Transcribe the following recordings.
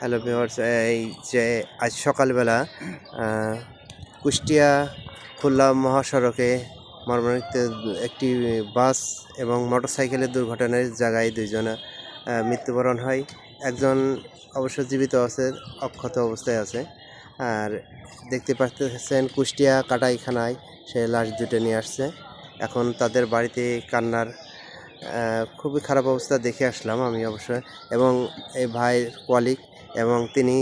Hello viewers এই যে আজ সকালবেলা কুষ্টিয়া খুলনা মহাসড়কে মর্মান্তিক একটি বাস এবং মোটরসাইকেলের দুর্ঘটনার জায়গায় দুইজনে মৃত্যুবরণ হয়। একজন অবশ্য জীবিত আছে, অক্ষত অবস্থায় আছে। আর দেখতে পাচ্ছেন কুষ্টিয়া কাটাইখানায় সে লাশ দুটো নিয়ে আসছে। এখন তাদের বাড়িতে কান্নার খুবই খারাপ অবস্থা দেখে আসলাম আমি অবশ্য। এবং এই ভাইয়ের কোয়ালিক এবং তিনি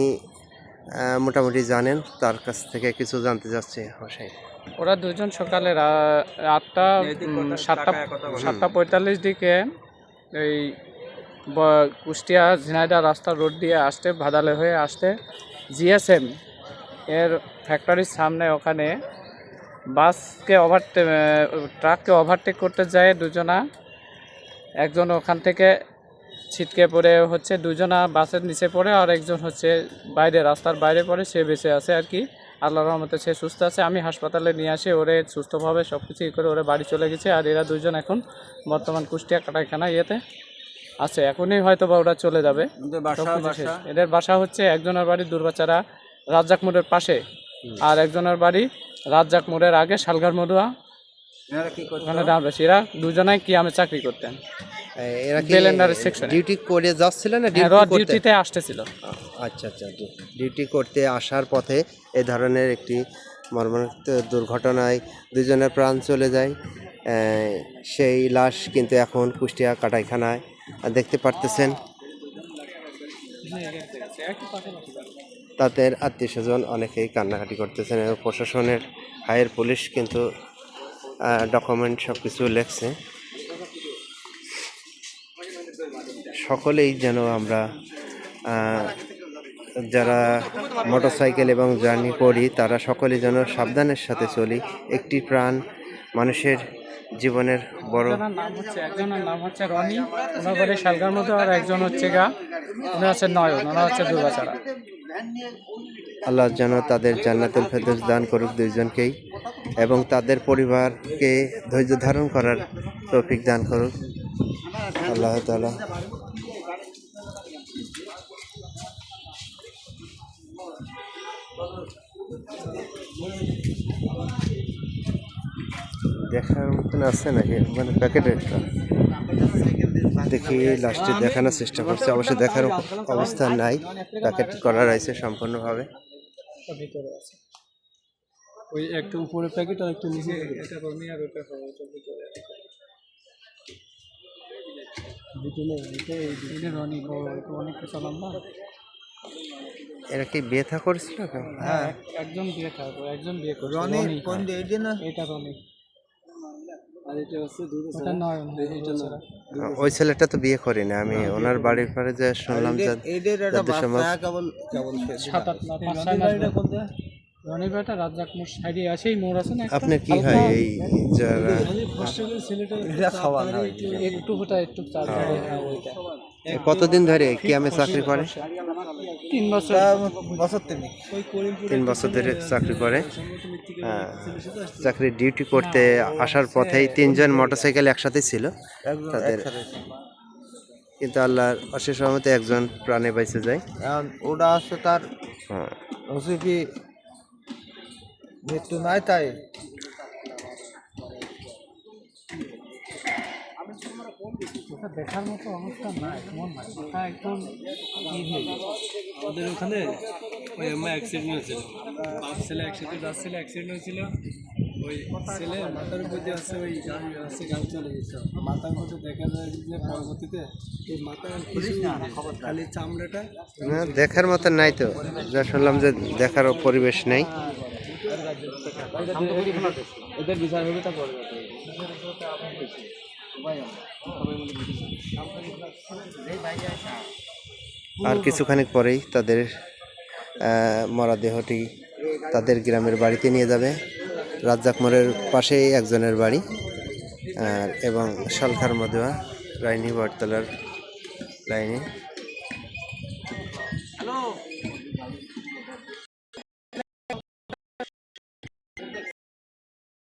মোটামুটি জানেন, তার কাছ থেকে কিছু জানতে যাচ্ছে হোসেন। ওরা দুজন সকালে আটটা সাতটা সাতটা পঁয়তাল্লিশ দিকে এই কুষ্টিয়া ঝিনাইদা রাস্তা রোড দিয়ে আসতে, ভাদালে হয়ে আসতে জিএসএম এর ফ্যাক্টরির সামনে ওখানে বাসকে ওভারটে ট্রাককে ওভারটেক করতে যায় দুজনা। একজন ওখান থেকে ছিটকে পড়ে হচ্ছে দুজনা বাসের নিচে পড়ে আর একজন হচ্ছে বাইরে রাস্তার বাইরে পড়ে সে বেঁচে আছে আর কি। আল্লাহ রহমতে সে সুস্থ আছে। আমি হাসপাতালে নিয়ে আসি ওরে সুস্থভাবে সব কিছু করে ওরে বাড়ি চলে গেছে। আর এরা দুজন এখন বর্তমান কুষ্টিয়া কাটাইখানা ইয়েতে আছে। এখনই হয়তো বা ওরা চলে যাবে। এদের বাসা হচ্ছে একজনের বাড়ি দুর্বাচারা রাজ্জাক মোড়ের পাশে। আর একজনের বাড়ি রাজ্জাক মোড়ের আগে শালগার মধুয়া ওখানে দামরাশি এরা দুজনাই কি আমি চাকরি করতেন। এরা কি বেলেন্ডারের এ। ডিউটি করে যাচ্ছিল না? হ্যাঁ, ডিউটি করতে? ডিউটিতে আসতেছিল। আচ্ছা আচ্ছা ডিউটি করতে আসার পথে এ ধরনের একটি মর্মান্তিক দুর্ঘটনায় দুজনের প্রাণ চলে যায়। সেই লাশ কিন্তু এখন কুষ্টিয়া কাটাইখানায় দেখতে পারতেছেন। তাদের আত্মীয় স্বজন অনেকেই কান্নাকাটি করতেছেন এবং প্রশাসনের হায়ার পুলিশ কিন্তু ডকুমেন্ট সব কিছু লেখছে। সকলেই যেন আমরা যারা মোটরসাইকেল এবং জার্নি করি তারা সকলেই যেন সাবধানের সাথে চলি। একটি প্রাণ মানুষের জীবনের বড় নাম হচ্ছে একজনের নাম হচ্ছে রনি ওনার বাড়ি শালগার মতো আর একজন হচ্ছে গা। উনি হচ্ছে নয়ন ওনার হচ্ছে দুর্গাচারা। আল্লাহ যেন তাদের জান্নাতুল ফেরদৌস দান করুক দুইজনকেই এবং তাদের পরিবারকে ধৈর্য ধারণ করার তৌফিক দান করুক। আল্লাহ তাআলা। দেখার মতন আছে নাকি? মানে প্যাকেটের দেখি লাস্টে দেখানোর চেষ্টা করছে। অবশ্য দেখার অবস্থা নাই। প্যাকেট করা রয়েছে সম্পূর্ণভাবে। ওই একটু উপরে প্যাকেট আর একটু নিচে। এটা রনি আর ওটা ভিতরে আছে ভিতরে এটা এই ভিতরে রনি বড় একটু অনেক কিছু লম্বা এরা কি বিয়ে থা করেছিল হ্যাঁ একজন বিয়ে থাকবে একজন বিয়ে করবে রনি কোন এটা রনি। এটা হচ্ছে ওটা নয়ন এটা ছাড়া ওই ছেলেটা তো বিয়ে করেনি আমি ওনার বাড়ির পরে যে শুনলাম যে রনি বেটা রাজ্জাক মোড় সাইডে আছে এই মোড় আছে না একটা? আপনার কি হয় এই যারা একটু ওটা একটু চার হ্যাঁ। ওইটা। কতদিন ধরে কি আমি চাকরি করে? তিন বছর। বছর তিন বছর ধরে চাকরি করে। হ্যাঁ, চাকরি ডিউটি করতে আসার পথেই তিনজন মোটরসাইকেল একসাথে ছিল। তাদের কিন্তু আল্লাহর অশেষ রহমতে একজন প্রাণে বেঁচে যায়। ওটা আছে তার হ্যাঁ। মৃত্যু নাই তাই। ওটা দেখার মতো অবস্থা নাই মন নাই ওটা একদম হয়ে গেছে। আমাদের ওখানে ওই আমার অ্যাক্সিডেন্ট হয়েছিল। বাপ ছেলে একসাথে যাচ্ছিল অ্যাক্সিডেন্ট হয়েছিল। ওই ছেলে মাথার উপর দিয়ে আসছে ওই গাড়ি আসছে গাড়ি চলে গেছে। মাথার মধ্যে দেখা যায় যে পরবর্তীতে এই মাথার কিছু খালি চামড়াটা না দেখার মতো নাই তো। যা শুনলাম যে দেখার পরিবেশ নেই। এদের বিচার হবে তা পরে আর কিছুখানি পরেই তাদের মরাদেহটি তাদের গ্রামের বাড়িতে নিয়ে যাবে। রাজ্জাক মোড়ের পাশেই একজনের বাড়ি আর এবং শালখার মধুয়া রাইনি বটতলার লাইনে।